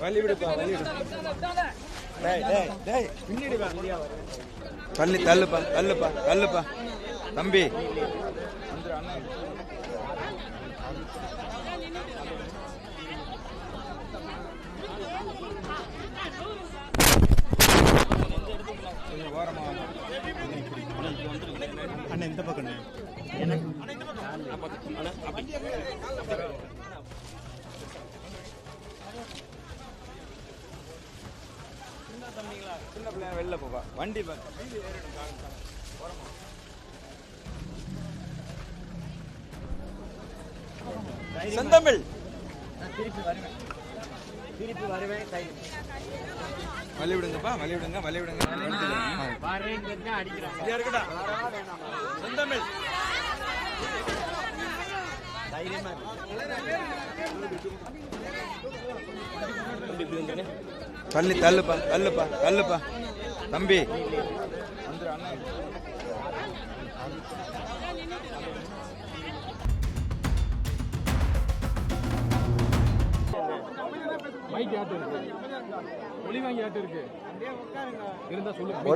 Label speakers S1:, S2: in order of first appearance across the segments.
S1: வழி விடுப்பா வழி விடு டேய் டேய் டேய் பின்னாடி வா தள்ளி தள்ளுப்பா தள்ளுப்பா தள்ளுப்பா தம்பி அண்ணன் ஓரமா பக்கம்.
S2: அண்ணன்
S1: சின்ன பிள்ளைங்க வெளில போவா வண்டி பா செந்தமிழ்.
S3: திருப்பி வருவேன்
S1: வழி விடுங்கப்பா வழி விடுங்க வழி விடுங்க
S3: வரேன்னு அடிக்கிறாங்க
S1: இங்க இருக்குடா செந்தமிழ்.
S3: தைரியமா
S1: தள்ளி தள்ளுப்பா தள்ளுப்பா தள்ளுப்பா. தம்பி.
S2: இருக்கு? ஒளி வாங்கி இருக்கு?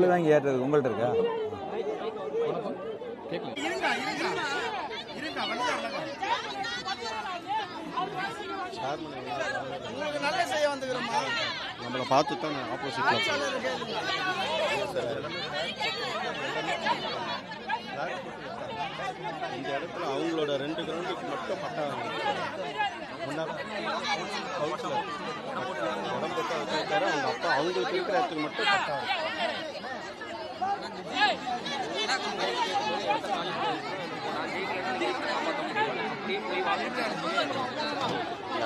S1: வாங்கி ஏற்றுறது உங்கள்ட்ட இருக்கா?
S2: கேட்கல
S4: நம்மளை பார்த்து தான் ஆப்போசிட்ல இந்த இடத்துல அவங்களோட ரெண்டு கிரவுண்டுக்கு மட்டும் பட்டா கவுன்சிலர் உடம்பு வச்சிருக்காரு அவங்க அப்பா அவங்களுக்கு இருக்கிற இடத்துக்கு மட்டும் பட்டா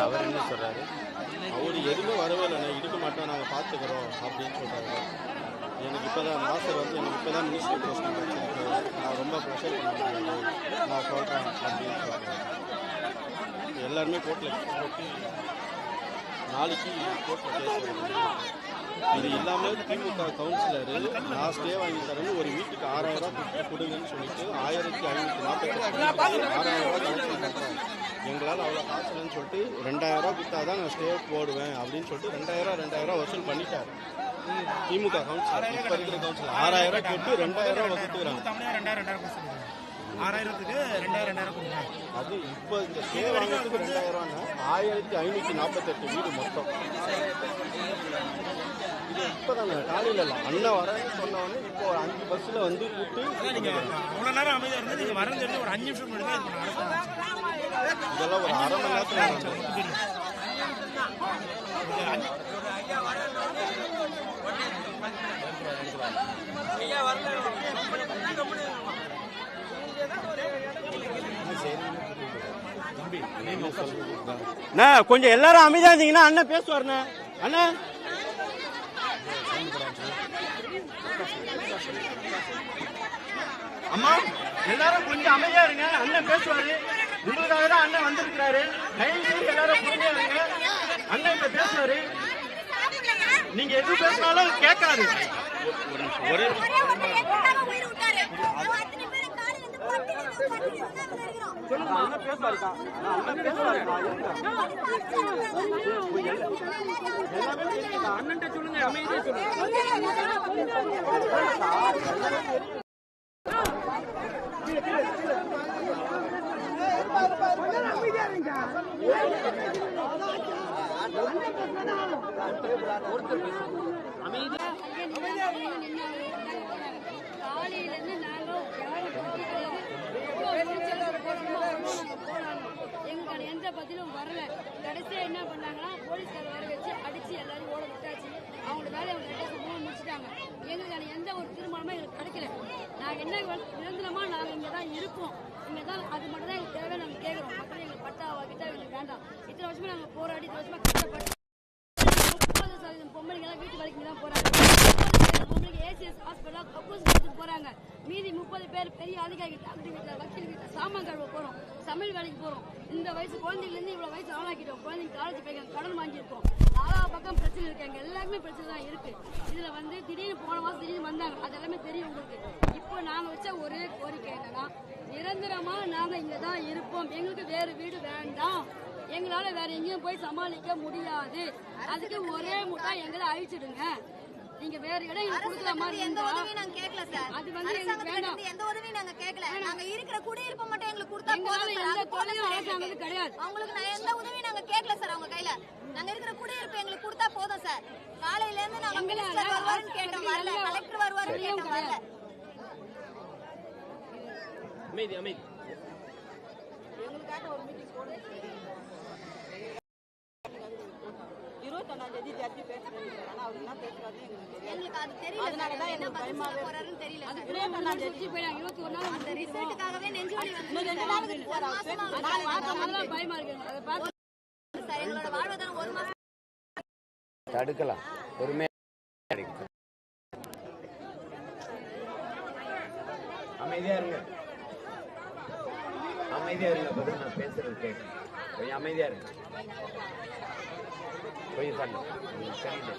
S4: அவர் என்ன சொல்றாரு? அவர் எதுவுமே வரவே இல்லை இடிக்க மாட்டோம் நாங்கள் பார்த்துக்கிறோம் அப்படின்னு சொல்றாரு. எனக்கு இப்போ தான் மாஸ்டர் வந்து எனக்கு இப்போ தான் மினிஸ்டர் போஸ்ட் கிடச்சிருக்கு நான் ரொம்ப ப்ரெஷர் பண்ண நான் சொல்கிறேன் அப்படின்னு சொல்கிறேன் எல்லாருமே கோர்ட்டில் போட்டு நாளைக்கு கோர்ட்டில் வருது இது இல்லாமல் திமுக கவுன்சிலர் நான் ஸ்டே வாங்கி தரேன்னு ஒரு வீட்டுக்கு ஆறாயிரம் ரூபாய் கொடுங்கன்னு சொல்லிட்டு ஆயிரத்தி ஐநூற்றி நாற்பத்தி ஆறாயிரம் ரூபாய் பண்ணுறாங்க எங்களால் அவ்வளோ காசு இல்லைன்னு சொல்லிட்டு ரெண்டாயிரம் ரூபாய் கொடுத்தா தான் நான் ஸ்டே போடுவேன் அப்படின்னு சொல்லிட்டு ரெண்டாயிரம் ரெண்டாயிரம் ரூபாய் வசூல் பண்ணிட்டாரு. திமுக கவுன்சிலர் இப்போ இருக்கிற கவுன்சிலர் ஆறாயிரம் ரூபாய் கேட்டு ரெண்டாயிரம்
S5: ரெண்டாயிரம் ரெண்டாயிரம் கொடுத்துருங்க ஆறாயிரத்துக்கு ரெண்டாயிரம் ரெண்டாயிரம் கொடுங்க
S4: அது இப்போ இந்த ஸ்டே வாங்குறதுக்கு ரெண்டாயிரம் ரூபான்னா ஆயிரத்தி ஐநூற்றி நாற்பத்தெட்டு வீடு மொத்தம். இது காலையில் இல்லை. அண்ணன் வரேன்னு சொன்னவொடனே இப்போ ஒரு அஞ்சு பஸ்ஸில் வந்து கூப்பிட்டு
S5: நீங்க அவ்வளோ நேரம் அமைதியாக இருந்து நீங்க வரேன்னு சொல்லி ஒரு அஞ்சு நிமிஷம் முன்னாடி தான் இப்போ
S4: இதெல்லாம் ஒரு அரை மணி நேரத்தில்
S3: கொஞ்சம் எல்லாரும் அமைதியா இருந்தீங்கன்னா அண்ணன் பேசுவாருண்ணே அண்ணா. அம்மா எல்லாரும் கொஞ்சம் அமைதியா இருங்க. அண்ணன் பேசுவாரு. உங்களுக்காக தான் அண்ணன் வந்திருக்கிறாரு. தயவு செய்து எல்லாரும் இருங்க. அண்ணன் இப்ப பேசுவாரு. நீங்க எது பேசினாலும் கேட்காது.
S4: ஒரே
S3: சொல்லுங்க அண்ணன் சொல்லுங்க அமைதியா சொல்லுங்க
S6: காலையில இருந்து நாங்க யாரும் கிடையாது. எவ்வளவு நீச்சல் போடணுமோ அவ்வளவு நாங்க போராடினோம். எங்களுக்கான எந்த பதிலும் வரல கடைசியாக என்ன பண்ணாங்கன்னா போலீஸ்கார வர வச்சு அடிச்சு எல்லாரும் ஓட விட்டாச்சு அவங்களோட வேலையை அவங்க ரெண்டு சம்பவம் முடிச்சிட்டாங்க எங்களுக்கான எந்த ஒரு தீர்மானமும் எங்களுக்கு கிடைக்கல நாங்கள் என்ன வந்து நிரந்தரமா நாங்க இங்க தான் இருக்கோம் இங்க தான் அது மட்டும் தான் எங்களுக்கு தேவை நாங்க கேட்கறோம் மக்கள் எங்களுக்கு பட்டா கிட்ட எங்களுக்கு வேண்டாம் இத்தனை வருஷமா நாங்கள் போராடி இத்தனை வருஷமா கஷ்டப்பட்டு முப்பது சதவீதம் பொம்பளைங்க எல்லாம் வீட்டு வேலைக்கு தான் போறாங்க. முப்பது சதவீதம் பொம்பளைங்க ஏசிஎஸ் ஹாஸ்பிட்டல் கக்கூஸ் போறாங்க. மீதி முப்பது பேர் பெரிய அதிகாரி டாக்டர் வீட்டில் வக்கீல் வீட்டில் சாமான் கழுவ போகிறோம் சமையல் வேலைக்கு போகிறோம் இந்த வயசு குழந்தைங்க இவ்வளோ வயசு ஆளாக்கிட்டோம். குழந்தைங்க காலேஜ் போய் கடன் வாங்கியிருக்கோம். நாலா பக்கம் பிரச்சனை இருக்கு. எங்க எல்லாருமே பிரச்சனை தான் இருக்கு. இதில் வந்து திடீர்னு போன மாதம் திடீர்னு வந்தாங்க. அது எல்லாமே தெரியும் உங்களுக்கு இப்போ நாங்க வச்ச ஒரே கோரிக்கை என்னன்னா நிரந்தரமாக நாங்கள் இங்கே தான் இருப்போம். எங்களுக்கு வேறு வீடு வேண்டாம். எங்களால வேற எங்கேயும் போய் சமாளிக்க முடியாது. அதுக்கு ஒரே முட்டா எங்களை அழிச்சிடுங்க. நீங்க வேற இடம் எங்களுக்கு கொடுக்குற மாதிரி
S7: எந்த உதவியும் நாங்க கேட்கல சார்.
S6: அது வந்து எங்களுக்கு வேண்டாம்.
S7: எந்த உதவியும் நாங்க கேட்கல. நாங்க இருக்கிற குடியிருப்பு மட்டும் எங்களுக்கு கொடுத்தா போதும் சார்.
S6: எந்த தொழிலும் அரசாங்கத்துக்கு. கிடையாது.
S7: அவங்களுக்கு நான் எந்த உதவியும் நாங்க கேட்கல சார் அவங்க கையில. நாங்க இருக்கிற குடியிருப்பு எங்களுக்கு கொடுத்தா போதும் சார். காலையில இருந்து நாங்க மினிஸ்டர் வருவாருன்னு கேட்டோம். வரல. கலெக்டர் வருவாருன்னு கேட்டோம். வரல.
S2: அமைதி அமைதி.
S8: இருபத்தொன்னாம் தேதி ஜட்ஜி பேசுறது ஆனா அவர் என்ன பேசுறாரு
S7: எங்களுக்கு அது தெரியல அதனாலதான் என்ன பதில் சொல்ல போறாருன்னு தெரியல
S6: இருபத்தி ஒரு நாள்
S7: அந்த ரிசல்ட்டுக்காகவே நெஞ்சு
S6: பயமா இருக்கு
S7: எங்களோட வாழ்வாதாரம் ஒரு மாசம்.
S1: தடுக்கலாம். பொறுமையா அமைதியா இருங்க. அமைதியா இருங்க. நான் பேசுறது கேட்கு கொஞ்சம் அமைதியா இருங்க. கொஞ்சம் தள்ளு சரியில்லை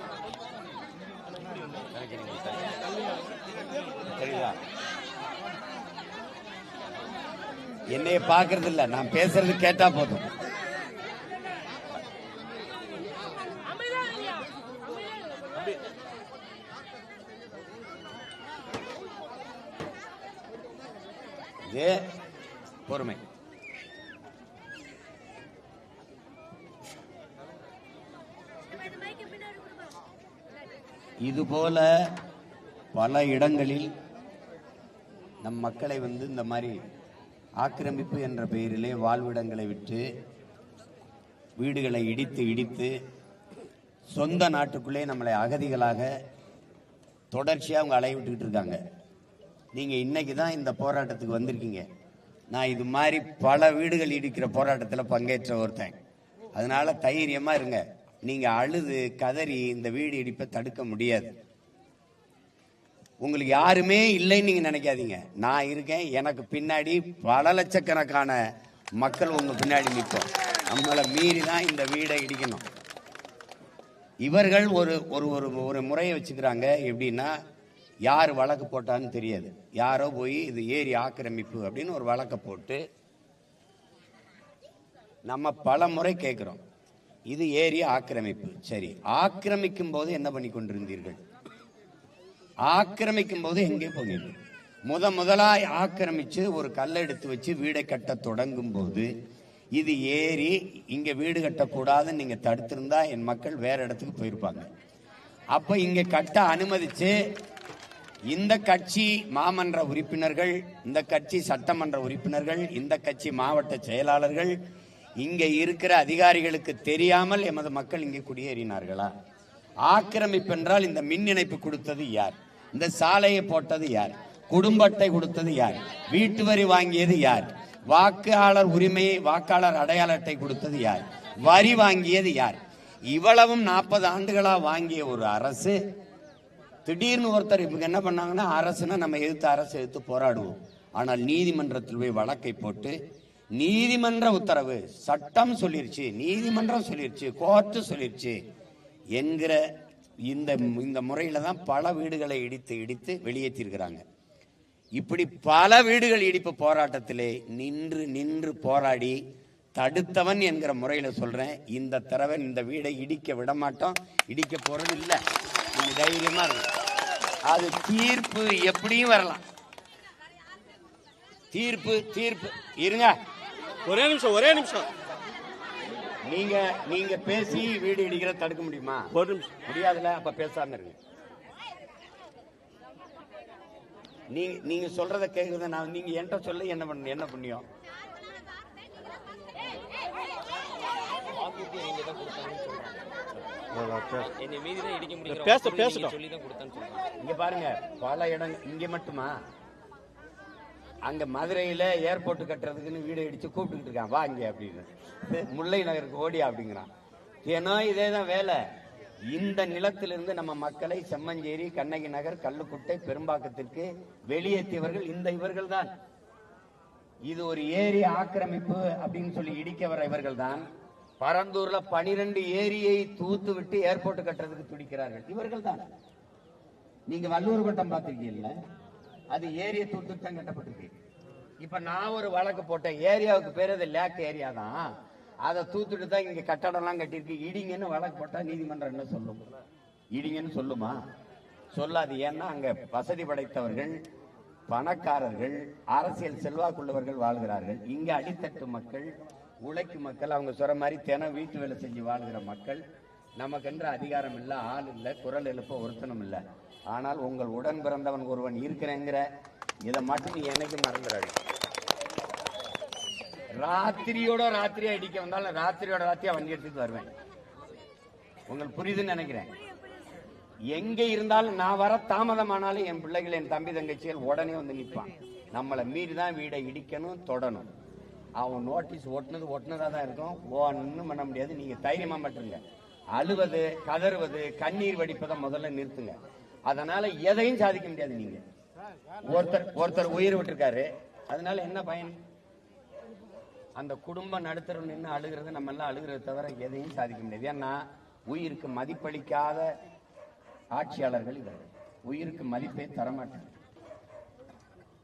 S1: என்னைய பாக்குறது இல்ல நான் பேசுறது கேட்டா போதும் இதே பொறுமை போல பல இடங்களில் நம் மக்களை வந்து இந்த மாதிரி ஆக்கிரமிப்பு என்ற பெயரிலே வாழ்விடங்களை விட்டு வீடுகளை இடித்து இடித்து சொந்த நாட்டுக்குள்ளே நம்மளை அகதிகளாக தொடர்ச்சியாக அவங்க அலைய விட்டுக்கிட்டு இருக்காங்க. நீங்கள் இன்னைக்கு தான் இந்த போராட்டத்துக்கு வந்திருக்கீங்க. நான் இது மாதிரி பல வீடுகள் இடிக்கிற போராட்டத்தில் பங்கேற்ற ஒருத்தன். அதனால் தைரியமாக இருங்க. நீங்கள் அழுது கதறி இந்த வீடு இடிப்பை தடுக்க முடியாது. உங்களுக்கு யாருமே இல்லைன்னு நீங்க நினைக்காதீங்க. நான் இருக்கேன் எனக்கு பின்னாடி பல லட்சக்கணக்கான மக்கள் உங்க பின்னாடி நிற்போம். நம்மளை மீறி தான் இந்த வீடை இடிக்கணும். இவர்கள் ஒரு ஒரு ஒரு ஒரு முறையை வச்சுக்கிறாங்க. எப்படின்னா யார் வழக்கு போட்டான்னு தெரியாது. யாரோ போய் இது ஏரி ஆக்கிரமிப்பு அப்படின்னு ஒரு வழக்கை போட்டு நம்ம பல முறை கேட்குறோம். இது ஏரி ஆக்கிரமிப்பு. சரி ஆக்கிரமிக்கும் போது என்ன பண்ணி கொண்டிருந்தீர்கள்? ஆக்கிரமிக்கும் போது எங்கே போனீர்கள் முத முதலாய் ஆக்கிரமிச்சு ஒரு கல்லை எடுத்து வச்சு வீடை கட்ட தொடங்கும் போது இது ஏறி இங்க வீடு கட்டக்கூடாதுன்னு நீங்க தடுத்திருந்தா என் மக்கள் வேற இடத்துக்கு போயிருப்பாங்க. அப்ப இங்க கட்ட அனுமதிச்சு இந்த கட்சி மாமன்ற உறுப்பினர்கள் இந்த கட்சி சட்டமன்ற உறுப்பினர்கள் இந்த கட்சி மாவட்ட செயலாளர்கள் இங்க இருக்கிற அதிகாரிகளுக்கு தெரியாமல் எமது மக்கள் இங்கே குடியேறினார்களா? ஆக்கிரமிப்பு என்றால் இந்த மின் இணைப்பு கொடுத்தது யார்? இந்த சாலையை போட்டது யார்? குடும்ப அட்டை கொடுத்தது யார்? வீட்டு வரி வாங்கியது யார்? வாக்காளர் உரிமையை வாக்காளர் அடையாள அட்டை கொடுத்தது யார்? வரி வாங்கியது யார்? இவ்வளவும் நாற்பது ஆண்டுகளா வாங்கிய ஒரு அரசு திடீர்னு ஒருத்தர் இவங்க என்ன பண்ணாங்கன்னா அரசுனா நம்ம எதிர்த்து அரசு எதிர்த்து போராடுவோம். ஆனால் நீதிமன்றத்தில் போய் வழக்கை போட்டு நீதிமன்ற உத்தரவு சட்டம் சொல்லிருச்சு நீதிமன்றம் சொல்லிருச்சு கோர்ட்டு சொல்லிருச்சு என்கிற இந்த இந்த முறையில தான் பல வீடுகளை இடித்து இடித்து வெளியேற்றிருக்கிறாங்க. இப்படி பல வீடுகள் இடிப்பு போராட்டத்திலே நின்று நின்று போராடி தடுத்தவன் என்கிற முறையில சொல்றேன். இந்த தடவை இந்த வீடை இடிக்க விட மாட்டோம் இடிக்க போறது இல்லை. நீங்க தைரியமா இருக்கும் அது தீர்ப்பு எப்படியும் வரலாம். தீர்ப்பு தீர்ப்பு. இருங்க.
S4: ஒரே நிமிஷம் ஒரே நிமிஷம்.
S1: நீங்க நீங்க பேசி வீடு இடிக்கிற தடுக்க முடியுமா?
S4: ஒரு நிமிஷம்.
S1: முடியாதுல அப்ப பேசாம இருங்க. நீங்க நீங்க சொல்றத கேக்குறத நான் நீங்க என்கிட்ட சொல்ல என்ன பண்ண என்ன புண்ணியம்?
S4: பேச பேசட்டும்
S2: சொல்லி தான் கொடுத்தான்னு சொல்றாங்க.
S1: இங்க பாருங்க பல இடம் இங்க மட்டுமா? அங்க மதுரையில ஏர்போர்ட் கட்டுறதுக்குன்னு வீடு இடிச்சு கூப்பிட்டுக்கிட்டு இருக்கான். வா இங்க அப்படின்னு. முல்லை நகருக்கு ஓடி அப்படிங்கிறான். ஏன்னா இதே தான் வேலை. இந்த நிலத்திலிருந்து நம்ம மக்களை செம்மஞ்சேரி கண்ணகி நகர் கல்லுக்குட்டை பெரும்பாக்கத்திற்கு வெளியேற்றியவர்கள் இந்த இவர்கள் தான் இது ஒரு ஏரி ஆக்கிரமிப்பு அப்படின்னு சொல்லி இடிக்க வர இவர்கள் தான் பரந்தூர்ல பனிரெண்டு ஏரியை தூத்து விட்டு ஏர்போர்ட் கட்டுறதுக்கு துடிக்கிறார்கள். இவர்கள் தான் நீங்க வல்லூர் வட்டம் பார்த்திருக்கீங்களா அது ஏரியை தூத்து தான் கட்டப்பட்டிருக்கு. இப்ப நான் ஒரு வழக்கு போட்டேன். ஏரியாவுக்கு பேர் அது லேக் ஏரியா தான். அதை தூத்துட்டு தான் இங்க கட்டடம்லாம் கட்டியிருக்கு. இடிங்கன்னு வழக்கு போட்டா நீதிமன்றம் என்ன சொல்லும்? இடிங்கன்னு சொல்லுமா? சொல்லாது. ஏன்னா அங்க வசதி படைத்தவர்கள் பணக்காரர்கள் அரசியல் செல்வாக்குள்ளவர்கள் வாழ்கிறார்கள். இங்க அடித்தட்டு மக்கள் உழைக்கும் மக்கள் அவங்க சொல்ற மாதிரி தினம் வீட்டு வேலை செஞ்சு வாழ்கிற மக்கள் நமக்கென்ற அதிகாரம் இல்ல ஆள் இல்ல குரல் எழுப்ப ஒருத்தனும் இல்ல. ஆனால் உங்கள் உடன் பிறந்தவன் ஒருவன் இருக்கிறேங்கிற இதை மட்டும் நீ என்னைக்கு மறந்துடாது. ராத்திரியோட ராத்திரியா இடிக்க வந்தாலும் ராத்திரியோட ராத்திரியா வண்டி எடுத்துட்டு வருவேன். உங்களுக்கு புரியுதுன்னு நினைக்கிறேன். எங்க இருந்தாலும் நான் வர தாமதமானாலும் என் பிள்ளைகள் என் தம்பி தங்கச்சிகள் உடனே வந்து நிற்பான் நம்மளை மீறி தான் வீடை இடிக்கணும் தொடணும். அவன் நோட்டீஸ் ஒட்டுனது ஒட்டுனதா தான் இருக்கும். ஒன்றும் பண்ண முடியாது. நீங்க தைரியமா மட்டுங்க அழுவது கதறுவது கண்ணீர் வடிப்பதை முதல்ல நிறுத்துங்க. அதனால எதையும் சாதிக்க முடியாது நீங்க. ஒருத்தர் ஒருத்தர் உயிர் விட்டுருக்காரு. அதனால என்ன பயன்? அந்த குடும்பம் நடுத்தர நின்று அழுகிறது நம்ம எல்லாம் அழுகிறத தவிர எதையும் சாதிக்க முடியாது. ஏன்னா உயிருக்கு மதிப்பளிக்காத ஆட்சியாளர்கள் இவர்கள். உயிருக்கு மதிப்பே தரமாட்டாங்க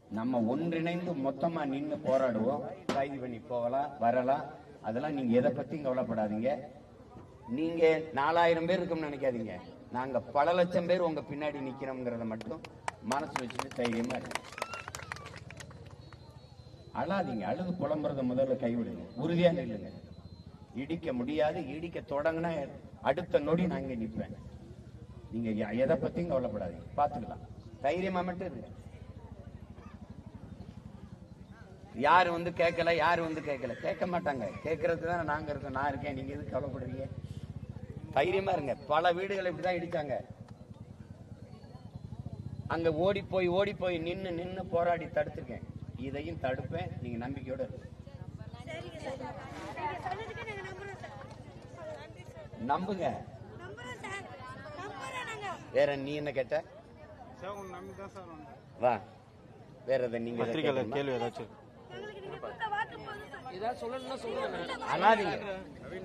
S1: நம்ம ஒன்றிணைந்து மொத்தமா நின்று போராடுவோம். கைது பண்ணி போகலாம் வரலாம். அதெல்லாம் நீங்க எதை பத்தியும் கவலைப்படாதீங்க. நீங்க நாலாயிரம் பேர் இருக்கும்னு நினைக்காதீங்க. நாங்க பல லட்சம் பேர் உங்க பின்னாடி நிக்கிறோம்ங்கிறத மட்டும் மனசு வச்சுட்டு தைரியமா இருக்கு அழாதீங்க. அழுது புலம்புறத முதல்ல கைவிடுங்க. உறுதியா நில்லுங்க. இடிக்க முடியாது. இடிக்க தொடங்கினா அடுத்த நொடி நான் இங்க நிற்பேன் நீங்க எதை பத்தியும் கவலைப்படாதீங்க. பாத்துக்கலாம் தைரியமா மட்டும் இருங்க. யாரு வந்து கேட்கல? யாரு வந்து கேட்கல? கேட்க மாட்டாங்க. கேட்கறதுக்கு தான் நாங்க இருக்கோம். நான் இருக்கேன். நீங்க எதுக்கு கவலைப்படுறீங்க? தைரியமா இருங்க. பல வீடுகளை இப்படிதான் இடிச்சாங்க. அங்க ஓடி போய் ஓடி போய் நின்னு நின்னு போராடி தடுத்திருக்கேன். இதையும் தடுப்பேன். நீங்க நம்பிக்கையோட இருங்க. நம்புங்க. வேற நீ என்ன கேட்ட? வா. வேற எதை நீங்க?
S4: கேள்வி ஏதாச்சும்
S1: அழாதீங்க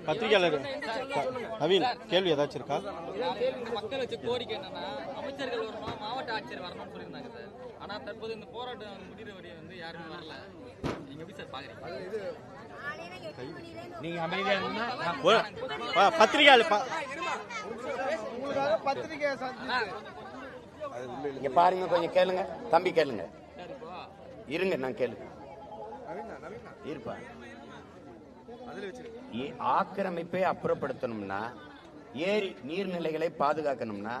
S4: பத்திரிகையாளர். நவீன் கேள்வி ஏதாச்சும் இருக்கா?
S2: மக்கள் வச்ச கோரிக்கை என்னன்னா அமைச்சர்கள் வரணும் மாவட்ட ஆட்சியர் வரணும்னு சொல்லியிருந்தாங்க சார். ஆனா தற்போது இந்த போராட்டம் முடிகிற வரையும் வந்து யாருமே வரல. நீங்க எப்படி சார் பாக்குறீங்க?
S1: நீங்க அமைதியா இருந்தா
S4: பத்திரிகையாளர் ப-
S1: இங்க பாருங்க கொஞ்சம் கேளுங்க. தம்பி கேளுங்க. இருங்க நான் கேளுங்க. இருப்பா. ஆக்கிரமிப்பை அப்புறப்படுத்தணும்னா ஏரி நீர்நிலைகளை பாதுகாக்கணும்னா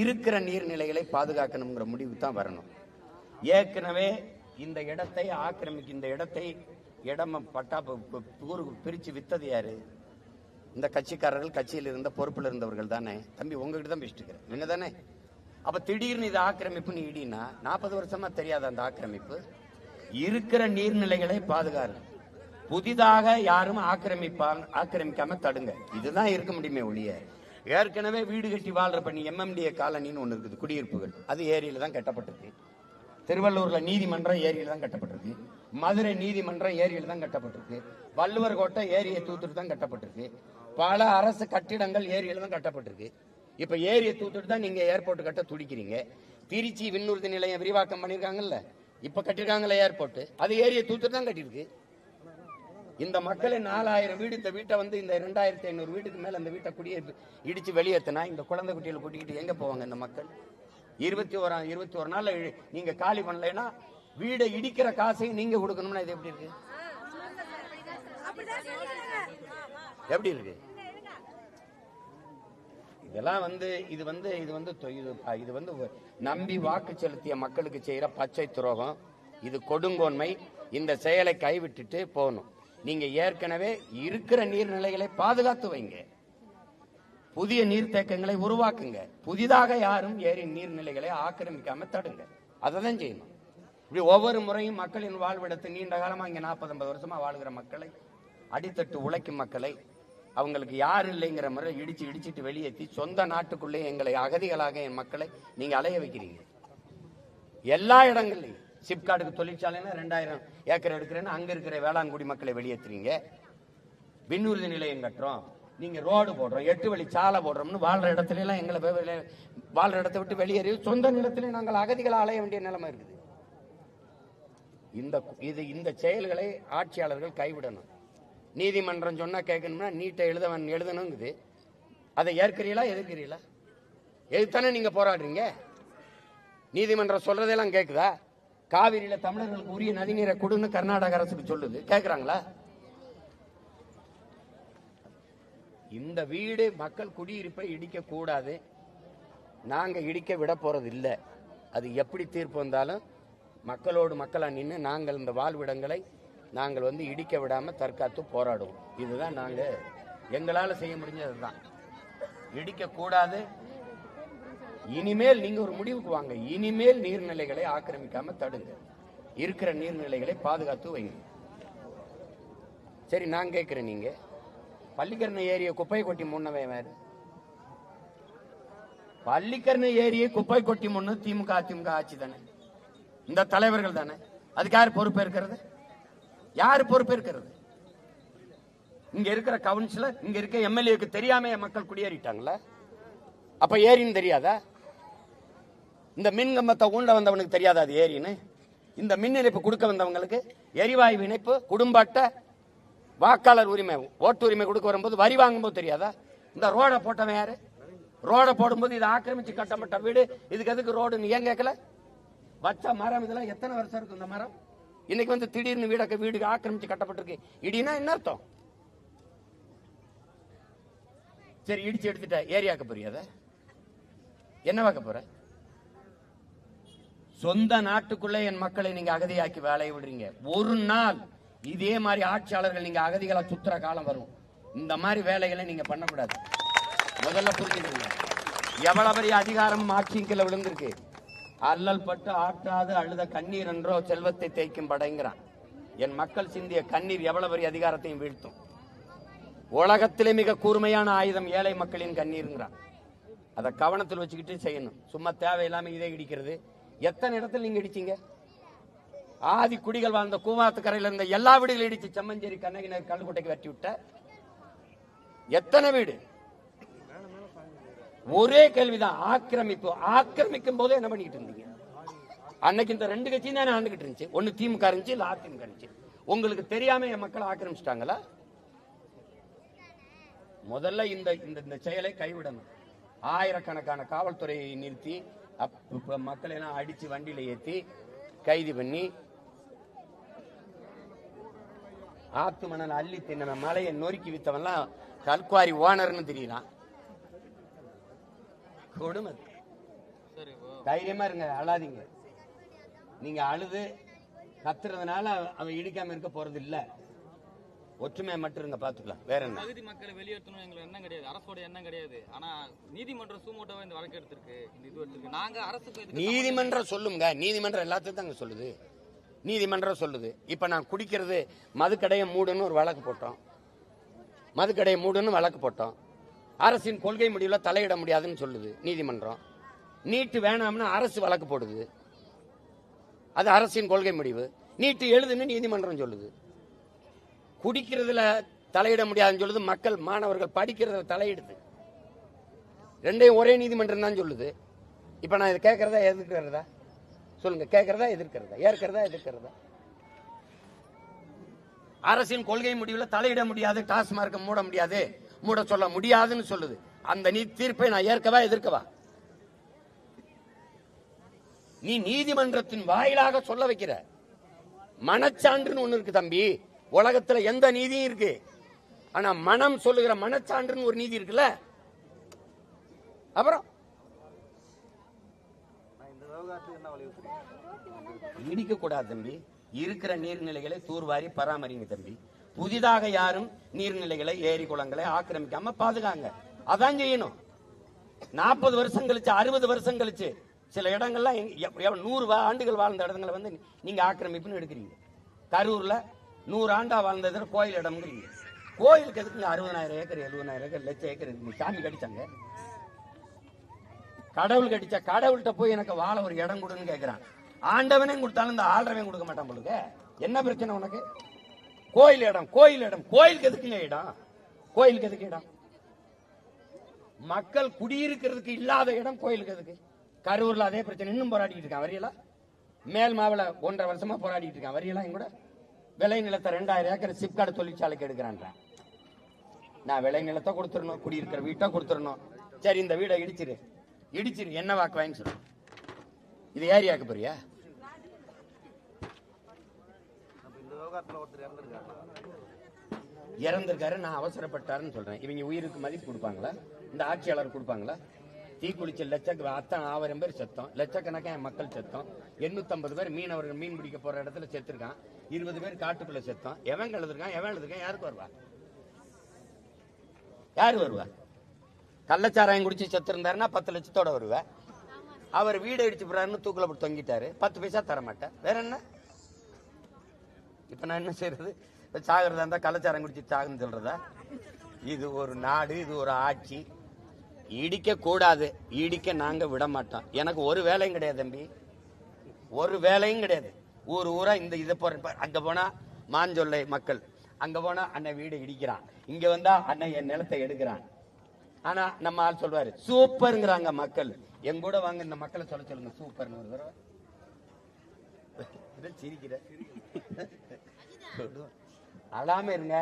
S1: இருக்கிற நீர்நிலைகளை பாதுகாக்கணுங்கிற முடிவு தான் வரணும். ஏற்கனவே இந்த இடத்தை ஆக்கிரமிக்க இந்த இடத்தை இடம் பட்டா பிரித்து ஊருக்கு வித்தது யாரு? இந்த கட்சிக்காரர்கள் கட்சியில் இருந்த பொறுப்பில் இருந்தவர்கள் தானே. தம்பி உங்ககிட்ட தான் பேசிட்டு இருக்கிறேன். தானே அப்ப திடீர்னு இது ஆக்கிரமிப்புன்னு இடினா நாற்பது வருஷமா தெரியாத அந்த ஆக்கிரமிப்பு இருக்கிற நீர்நிலைகளை பாதுகாக்கணும். புதிதாக யாரும் ஆக்கிரமிப்பாங்க ஆக்கிரமிக்காம தடுங்க. இதுதான் இருக்க முடியுமே ஒழிய. ஏற்கனவே வீடு கட்டி வாழ்ற பண்ணி எம்எம்டிஏ காலனின்னு ஒன்று இருக்குது குடியிருப்புகள். அது ஏரியில தான் கட்டப்பட்டிருக்கு. திருவள்ளூர்ல நீதிமன்றம் ஏரியில தான் கட்டப்பட்டிருக்கு. மதுரை நீதிமன்றம் ஏரியில தான் கட்டப்பட்டிருக்கு. வள்ளுவர் கோட்டை ஏரியை தூத்துட்டு தான் கட்டப்பட்டிருக்கு. பல அரசு கட்டிடங்கள் ஏரியில தான் கட்டப்பட்டிருக்கு. இப்ப ஏரியை தூத்துட்டு தான் நீங்க ஏர்போர்ட் கட்ட துடிக்கிறீங்க. திருச்சி விண்ணூர்தி நிலையம் விரிவாக்கம் பண்ணியிருக்காங்கல்ல இப்ப கட்டிருக்காங்களே ஏர்போர்ட் அது ஏரியை தூத்துட்டு தான் கட்டியிருக்கு. இந்த மக்களை நாலாயிரம் வீடு இந்த வீட்டை வந்து இந்த ரெண்டாயிரத்தி ஐநூறு வீட்டுக்கு மேல அந்த வீட்டை குடியே இடிச்சு வெளியேற்றினா இந்த குழந்தை குட்டியில் கூட்டிக்கிட்டு எங்க போவாங்க இந்த மக்கள்? இருபத்தி ஒரு இருபத்தி ஒரு நாளில் நீங்கள் நீங்க காலி பண்ணலைன்னா வீடை இடிக்கிற காசையும் நீங்க கொடுக்கணும்னா இது எப்படி இருக்கு? எப்படி இருக்கு? இதெல்லாம் வந்து இது வந்து இது வந்து இது இது வந்து நம்பி வாக்கு செலுத்திய மக்களுக்கு செய்யற பச்சை துரோகம். இது கொடுங்கோன்மை. இந்த செயலை கைவிட்டுட்டு போகணும். நீங்க ஏற்கனவே இருக்கிற நீர்நிலைகளை பாதுகாத்து வைங்க. புதிய நீர்த்தேக்கங்களை உருவாக்குங்க. புதிதாக யாரும் ஏரி நீர்நிலைகளை ஆக்கிரமிக்காம தடுங்க. அதை தான் செய்யணும். இப்படி ஒவ்வொரு முறையும் மக்களின் வாழ்விடத்தை நீண்ட காலமா இங்க நாற்பது ஐம்பது வருஷமா வாழ்கிற மக்களை அடித்தட்டு உழைக்கும் மக்களை அவங்களுக்கு யாரும் இல்லைங்கிற முறை இடிச்சு இடிச்சிட்டு வெளியேற்றி சொந்த நாட்டுக்குள்ளே எங்களை அகதிகளாக என் மக்களை நீங்க அலைய வைக்கிறீங்க. எல்லா இடங்கள்லையும். சிப்காடுக்கு தொழிற்சாலைன்னா ரெண்டாயிரம் ஏக்கர் எடுக்கிறேன்னு அங்க இருக்கிற வேளாண்குடி மக்களை வெளியேற்றுறீங்க விண்ணூர்தி நிலையம் கட்டுறோம். நீங்க ரோடு போடுறோம். எட்டு வழி சாலை போடுறோம்னு வாழ்ற இடத்துல எல்லாம் எங்களை வாழ்கிற இடத்த வாழ்ற இடத்தை விட்டு வெளியேறி சொந்த நிலத்திலே நாங்கள் அகதிகளை அலைய வேண்டிய நிலைமை இருக்குது. இந்த இது இந்த செயல்களை ஆட்சியாளர்கள் கைவிடணும். நீதிமன்றம் சொன்னா கேட்கணும்னா நீட்டை எழுதவன் எழுதணுங்குது. அதை ஏற்கிறீங்களா எதிர்க்கிறீங்களா எதுத்தானே நீங்க போராடுறீங்க? நீதிமன்றம் சொல்றதெல்லாம் கேட்குதா காவிரியில தமிழர்களுக்கு உரிய நதிநீரை கொடுன்னு கர்நாடக அரசுக்கு சொல்லுது. கேக்குறாங்களா? இந்த வீடு மக்கள் குடியிருப்பை இடிக்க கூடாது. நாங்க இடிக்க விட போறது இல்லை. அது எப்படி தீர்ப்பு வந்தாலும் மக்களோடு மக்களா நின்று நாங்கள் இந்த வாழ்விடங்களை நாங்கள் வந்து இடிக்க விடாம தற்காத்து போராடுவோம். இதுதான் நாங்க எங்களால செய்ய முடிஞ்சது தான் இடிக்க கூடாது இனிமேல் நீங்க ஒரு முடிவுக்கு வாங்க. இனிமேல் நீர்நிலைகளை ஆக்கிரமிக்காம தடுங்க. இருக்கிற நீர்நிலைகளை பாதுகாத்து வைங்க. சரி நான் கேட்கிறேன் நீங்க. பள்ளிக்கரணை ஏரிய குப்பை கொட்டி முன்னவன் வேறு பள்ளிக்கரணை ஏரியை குப்பை கொட்டி முன்னு திமுக அதிமுக ஆட்சி தானே. இந்த தலைவர்கள் தானே. அதுக்கு யார் பொறுப்பேற்கிறது யார் பொறுப்பேற்கிறது இங்க இருக்கிற கவுன்சிலர் இங்க இருக்க எம்எல்ஏக்கு தெரியாம மக்கள் குடியேறிட்டாங்களா? அப்ப ஏரின்னு தெரியாதா? இந்த மின் கம்பத்தை ஊண்ட வந்தவனுக்கு தெரியாதா அது ஏரின்னு. இந்த மின் இணைப்பு கொடுக்க வந்தவங்களுக்கு எரிவாயு இணைப்பு குடும்ப அட்டை வாக்காளர் உரிமை ஓட்டு உரிமை கொடுக்க வரும்போது வரி வாங்கும்போது தெரியாதா? இந்த ரோடை போட்டவன் யாரு? ரோடை போடும்போது இதை ஆக்கிரமிச்சு கட்டப்பட்ட வீடு இதுக்கு எதுக்கு ரோடுன்னு ஏன் கேட்கல? வச்ச மரம் இதெல்லாம் எத்தனை வருஷம் இருக்கும் இந்த மரம்? இன்னைக்கு வந்து திடீர்னு வீடக்க வீடு ஆக்கிரமிச்சு கட்டப்பட்டிருக்கு. இடினா என்ன அர்த்தம்? சரி இடிச்சு எடுத்துட்ட. ஏரியாக்க போறியாத என்ன பார்க்க போற? சொந்த நாட்டுக்குள்ளே என் மக்களை நீங்க அகதியாக்கி வேலையை விடுறீங்க. ஒரு நாள் இதே மாதிரி ஆட்சியாளர்கள் நீங்க அகதிகளை சுத்துற காலம் வரும். இந்த மாதிரி வேலைகளை நீங்க பண்ணக்கூடாது. முதல்ல புரிஞ்சுக்கங்க. எவ்வளவு பெரிய அதிகாரம் ஆட்சியும் கீழே விழுந்திருக்கு. அல்லல் பட்டு ஆற்றாது அழுத கண்ணீர் என்றோ செல்வத்தை தேய்க்கும் படைங்கிறான். என் மக்கள் சிந்திய கண்ணீர் எவ்வளவு பெரிய அதிகாரத்தையும் வீழ்த்தும். உலகத்திலே மிக கூர்மையான ஆயுதம் ஏழை மக்களின் கண்ணீருங்கிறான். அதை கவனத்தில் வச்சுக்கிட்டு செய்யணும். சும்மா தேவையில்லாம இதை இடிக்கிறது. எத்தனை இடத்துல நீங்க இடிச்சீங்க? ஆதி குடிகள் வாழ்ந்த கூவாத்து கரையில இருந்த எல்லா வீடுகளும் இடிச்சு செம்மஞ்சேரி கண்ணகினர் கல்லுக்குட்டைக்கு வெட்டி விட்ட. எத்தனை வீடு? ஒரே கேள்விதான். ஆக்கிரமிப்பு. ஆக்கிரமிக்கும் போது என்ன பண்ணிட்டு இருந்தீங்க? அன்னைக்கு இந்த ரெண்டு கட்சியும் தானே ஆண்டுகிட்டு இருந்துச்சு. ஒன்னு திமுக இருந்துச்சு இல்ல அதிமுக இருந்துச்சு. உங்களுக்கு தெரியாம என் மக்களை ஆக்கிரமிச்சிட்டாங்களா? முதல்ல இந்த இந்த இந்த செயலை கைவிடணும். ஆயிரக்கணக்கான காவல்துறையை நிறுத்தி அப்- இப்ப மக்களை எல்லாம் அடிச்சு வண்டியில ஏத்தி கைது பண்ணி ஆத்து மணல் அள்ளி தின்ன மலையை நொறுக்கி வித்தவன்லாம் கல்குவாரி ஓனர்னு தெரியலாம் கொடுமை. தைரியமா இருங்க அழாதீங்க. நீங்க அழுது கத்துறதுனால அவன் இடிக்காம இருக்க போறது இல்லை ஒற்றுமையை மட்டும் இருங்க பாத்துக்கலாம். வேற என்ன?
S2: பகுதி மக்களை வெளியேற்றணும் எங்களுக்கு எண்ணம் கிடையாது. அரசோட எண்ணம் கிடையாது. ஆனா நீதிமன்றம் சூமோட்டோவா இந்த வழக்கு எடுத்திருக்கு. இந்த இது எடுத்திருக்கு. நாங்க அரசுக்கு
S1: நீதிமன்றம் சொல்லுங்க. நீதிமன்றம் எல்லாத்தையும் தாங்க சொல்லுது. நீதிமன்றம் சொல்லுது. இப்ப நான் குடிக்கிறது மதுக்கடையை மூடுன்னு ஒரு வழக்கு போட்டோம். மதுக்கடையை மூடுன்னு வழக்கு போட்டோம். அரசின் கொள்கை முடிவுல தலையிட முடியாதுன்னு சொல்லுது நீதிமன்றம். நீட்டு வேணாம்னு அரசு வழக்கு போடுது. அது அரசின் கொள்கை முடிவு. நீட்டு எழுதுன்னு நீதிமன்றம் சொல்லுது. குடிக்கிறதுல தலையிட முடியாதுன்னு சொல்லுது. மக்கள் மாணவர்கள் படிக்கிறதுல தலையிடுது. ரெண்டையும் ஒரே நீதிமன்றம் தான் சொல்லுது. இப்ப நான் இதை கேட்கறதா எதிர்க்கிறதா? சொல்லுங்க கேட்கறதா எதிர்க்கிறதா? ஏற்கிறதா எதிர்க்கிறதா? அரசின் கொள்கை முடிவில் தலையிட முடியாது டாஸ்மார்க்க மூட முடியாது மூட சொல்ல முடியாதுன்னு சொல்லுது. அந்த நீ தீர்ப்பை நான் ஏற்கவா எதிர்க்கவா? நீ நீதிமன்றத்தின் வாயிலாக சொல்ல வைக்கிற. மனச்சான்றுன்னு ஒண்ணு இருக்கு தம்பி. உலகத்துல எந்த நீதியும் இருக்கு. ஆனா மனம் சொல்லுகிற மனச்சான்றுன்னு ஒரு நீதி இருக்குல்ல? அப்புறம்? இடிக்க கூடாது தம்பி. இருக்கிற நீர்நிலைகளை தூர்வாரி பராமரிங்க தம்பி. புதிதாக யாரும் நீர்நிலைகளை ஏரி குளங்களை ஆக்கிரமிக்காம பாதுகாங்க. அதான் செய்யணும். நாற்பது வருஷம் கழிச்சு அறுபது வருஷம் கழிச்சு சில இடங்கள்லாம் நூறு வா- ஆண்டுகள் வாழ்ந்த இடங்களை வந்து நீங்க ஆக்கிரமிப்புன்னு எடுக்கிறீங்க. கரூர்ல நூறு ஆண்டா வாழ்ந்ததுல கோயில் இடம்ங்கிறீங்க. கோயிலுக்கு எதுக்குங்க அறுபதாயிரம் ஏக்கர் எழுபதாயிரம் ஏக்கர் லட்சம் ஏக்கர் இருக்குங்க? சாமி கடிச்சாங்க கடவுள் கடிச்ச கடவுள்கிட்ட போய் எனக்கு வாழ ஒரு இடம் கொடுன்னு கேட்கிறான் ஆண்டவனே கொடுத்தாலும் இந்த ஆள்றவன் கொடுக்க மாட்டான் பொழுது என்ன பிரச்சனை உனக்கு? கோயில் இடம் கோயில் இடம். கோயிலுக்கு எதுக்குங்க இடம்? கோயிலுக்கு எதுக்கு இடம்? மக்கள் குடியிருக்கிறதுக்கு இல்லாத இடம் கோயிலுக்கு எதுக்கு? கரூர்ல அதே பிரச்சனை. இன்னும் போராடிட்டு இருக்கான். வரியலா? மேல் மாவள ஒன்றரை வருஷமா போராடிட்டு இருக்கான். வரியலா என் கூட? விளை நிலத்தை ரெண்டாயிரம் ஏக்கர் சிப்காடு தொழிற்சாலைக்கு எடுக்கிறான்றேன். நான் விளை நிலத்தை கொடுத்துடணும் குடியிருக்கிற வீட்டை கொடுத்துடணும். சரி இந்த வீடை இடிச்சிரு. இடிச்சிரு என்ன வாக்கு வாங்கி சொல்லு. இது ஏரியாக்கு போறியா? இறந்திருக்காரு நான் அவசரப்பட்டாருன்னு சொல்றேன். இவங்க உயிருக்கு மதிப்பு கொடுப்பாங்களா? இந்த ஆட்சியாளர் கொடுப்பாங்களா? தீக்குளிச்ச லட்சக்க அத்தனை ஆயிரம் பேர் செத்தோம். லட்சக்கணக்கான மக்கள் செத்தோம். எண்ணூத்தம்பது பேர் மீனவர்கள் மீன் பிடிக்க போற இடத்துல செத்துருக்கான். இருபது பேர் காட்டுக்குள்ள செத்தோம். எவன் எழுதுருக்கான் எவன் எழுதுருக்கான் யாருக்கு வருவா? யாரு வருவா? கள்ளச்சாராயம் குடிச்சு செத்துருந்தாருன்னா பத்து லட்சத்தோட வருவா. அவர் வீடு அடிச்சு போறாருன்னு தூக்கில போட்டு தொங்கிட்டாரு. பத்து பைசா தர மாட்டேன் வேற என்ன? இப்ப நான் என்ன செய்யறது சாகிறதா இருந்தா கள்ளச்சாரம் குடிச்சு சாகுன்னு சொல்றதா? இது ஒரு நாடு இது ஒரு ஆட்சி. இடிக்க கூடாது. இடிக்க நாங்க விட மாட்டோம். எனக்கு ஒரு வேலையும் கிடையாது தம்பி. ஒரு வேலையும் கிடையாது. ஊர் ஊரா இந்த இதை போற அங்க போனா மாஞ்சொல்லை மக்கள். அங்க போனா அண்ணன் வீடு இடிக்கிறான். இங்க வந்தா அண்ணன் என் நிலத்தை எடுக்கிறான். ஆனா நம்ம ஆள் சொல்வாரு சூப்பருங்கிறாங்க மக்கள். என் கூட வாங்க இந்த மக்களை சொல்ல சொல்லுங்க சூப்பர்னு ஒரு தடவை. சிரிக்கிற. அழாம இருங்க.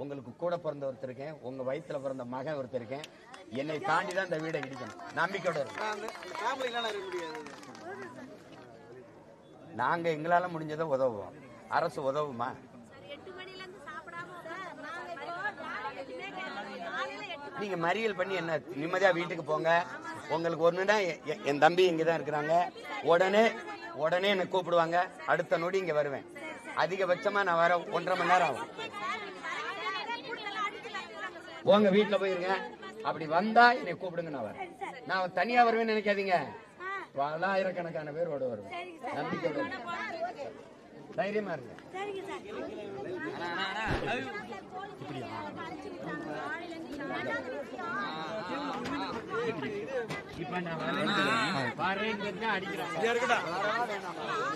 S1: உங்களுக்கு கூட பிறந்த ஒருத்தர் இருக்கேன். உங்க வயித்துல பிறந்த மகன் ஒருத்தர் இருக்கேன். என்னை தாண்டி தான் இந்த வீடை இடிக்கணும். நம்பிக்கையோட நாங்க எங்களால முடிஞ்சதை உதவுவோம். அரசு உதவுமா?
S7: எட்டு மணில இருந்து சாப்பிடாம நாங்க
S1: மறியல் பண்ணி என்ன நிம்மதியா வீட்டுக்கு போங்க. உங்களுக்கு ஒண்ணுனா எ- எ- என் தம்பி இங்க தான் இருக்கிறாங்க. உடனே உடனே என்னை கூப்பிடுவாங்க. அடுத்த நொடி இங்க வருவேன். அதிகபட்சமா நான் வர ஒன்றரை மணி நேரம் ஆகும். போங்க வீட்டுல போயிருங்க. அப்படி வந்தா என்னை கூப்பிடுங்க நான் வரேன். நான் தனியா வருவேன்னு நினைக்காதீங்க. பலாயிரக்கணக்கான பேரோட வருவேன். நம்பிக்கையோட. தைரியமா இருங்க. இப்ப நான் வரேன்.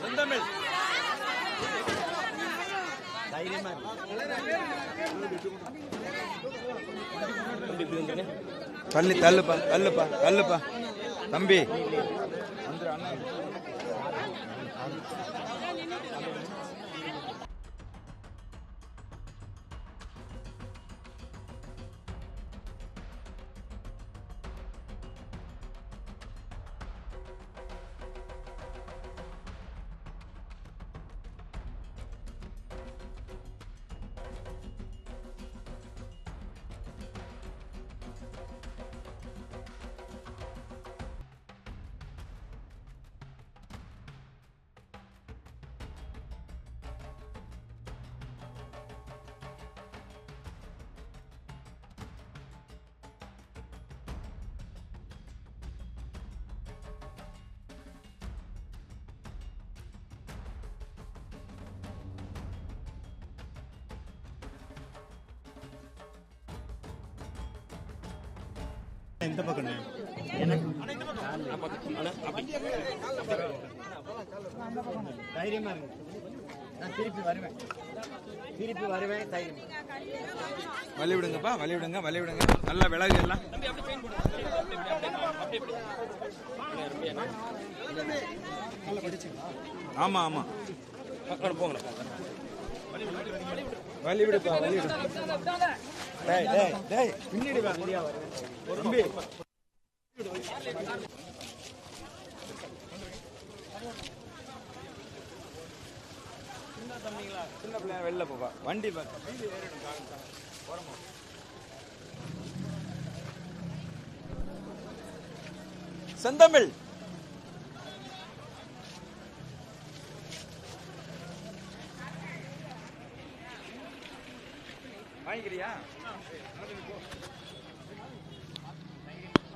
S5: செந்தமிழ்
S1: தைரியமா
S9: தள்ளி தள்ளுப்பா தள்ளுப்பா தள்ளுப்பா. தம்பி.
S5: இந்த பக்கம்
S1: தைரியமா இருங்க. நான் திருப்பி வருவேன். திருப்பி வருவேன் தைரியம்.
S9: வழி விடுங்கப்பா வழி விடுங்க வழி விடுங்க நல்லா விலகு எல்லாம். ஆமா ஆமா. வழி விடுப்பா வழி விடு டேய் டேய் டேய் பின்னாடி வா தம்பி சின்ன பிள்ளை வெளில போப்பா வண்டி பா செந்தமிழ் வாங்கிக்கிறியா